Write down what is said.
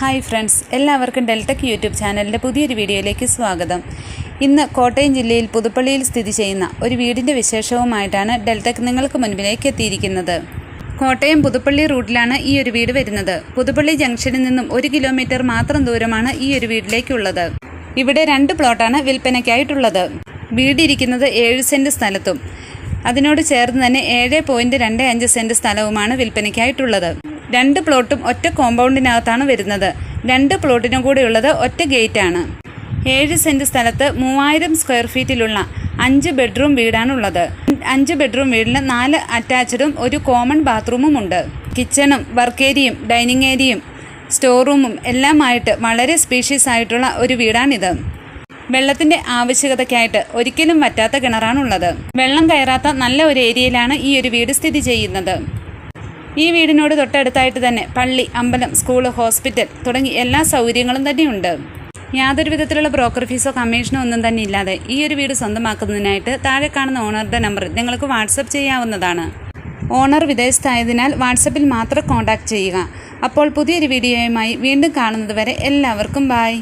Hi friends എല്ലാവർക്കും ഡെൽറ്റക് YouTube ചാനലിന്റെ പുതിയൊരു വീഡിയോയിലേക്ക് സ്വാഗതം. ഇന്ന് കോട്ടയം ജില്ലയിൽ പുതുപ്പള്ളിയിൽ സ്ഥിതി ചെയ്യുന്ന ഒരു വീടിന്റെ വിശേഷവുമായിട്ടാണ് ഡെൽറ്റക് നിങ്ങൾക്ക് മുൻപിലേക്ക് എത്തിയിരിക്കുന്നത്. കോട്ടയം പുതുപ്പള്ളി റൂട്ടിലാണ് ഈ ഒരു വീട് വരുന്നത്. പുതുപ്പള്ളി ജംഗ്ഷനിൽ നിന്നും ഒരു കിലോമീറ്റർ മാത്രം ദൂരമാണ് ഈ ഒരു വീട്ടിലേക്കുള്ളത്. ഇവിടെ രണ്ട് പ്ലോട്ടാണ് വിൽപ്പനയ്ക്കായിട്ടുള്ളത്. വീടിരിക്കുന്നത് ഏഴ് സെന്റ് സ്ഥലത്തും. അതിനോട് ചേർന്ന് തന്നെ ഏഴ് പോയിന്റ് രണ്ട് അഞ്ച് സെന്റ് സ്ഥലവുമാണ് വിൽപ്പനയ്ക്കായിട്ടുള്ളത്. രണ്ട് പ്ലോട്ടും ഒറ്റ കോമ്പൗണ്ടിനകത്താണ് വരുന്നത്. രണ്ട് പ്ലോട്ടിനും കൂടെയുള്ളത് ഒറ്റ ഗേറ്റാണ്. ഏഴ് സെന്റ് സ്ഥലത്ത് മൂവായിരം സ്ക്വയർ ഫീറ്റിലുള്ള അഞ്ച് ബെഡ്റൂം വീടാണുള്ളത്. അഞ്ച് ബെഡ്റൂം വീടിന് നാല് അറ്റാച്ച്ഡും ഒരു കോമൺ ബാത്റൂമും ഉണ്ട്. കിച്ചണും വർക്ക് ഏരിയയും ഡൈനിങ് ഏരിയയും സ്റ്റോർ റൂമും എല്ലാമായിട്ട് വളരെ സ്പീഷ്യസ് ആയിട്ടുള്ള ഒരു വീടാണിത്. വെള്ളത്തിന്റെ ആവശ്യകതയ്ക്കായിട്ട് ഒരിക്കലും വറ്റാത്ത കിണറാണുള്ളത്. വെള്ളം കയറാത്ത നല്ല ഒരു ഏരിയയിലാണ് ഈ ഒരു വീട് സ്ഥിതി ചെയ്യുന്നത്. ഈ വീടിനോട് തൊട്ടടുത്തായിട്ട് തന്നെ പള്ളി അമ്പലം സ്കൂൾ ഹോസ്പിറ്റൽ തുടങ്ങി എല്ലാ സൗകര്യങ്ങളും തന്നെയുണ്ട്. യാതൊരു വിധത്തിലുള്ള ബ്രോക്കർ ഫീസോ കമ്മീഷനോ ഒന്നും തന്നെ ഇല്ലാതെ ഈ ഒരു വീട് സ്വന്തമാക്കുന്നതിനായിട്ട് താഴെ കാണുന്ന ഓണറുടെ നമ്പർ നിങ്ങൾക്ക് വാട്സപ്പ് ചെയ്യാവുന്നതാണ്. ഓണർ വിദേശത്തായതിനാൽ വാട്സപ്പിൽ മാത്രം കോൺടാക്റ്റ് ചെയ്യുക. അപ്പോൾ പുതിയൊരു വീഡിയോയുമായി വീണ്ടും കാണുന്നതുവരെ എല്ലാവർക്കും ബായ്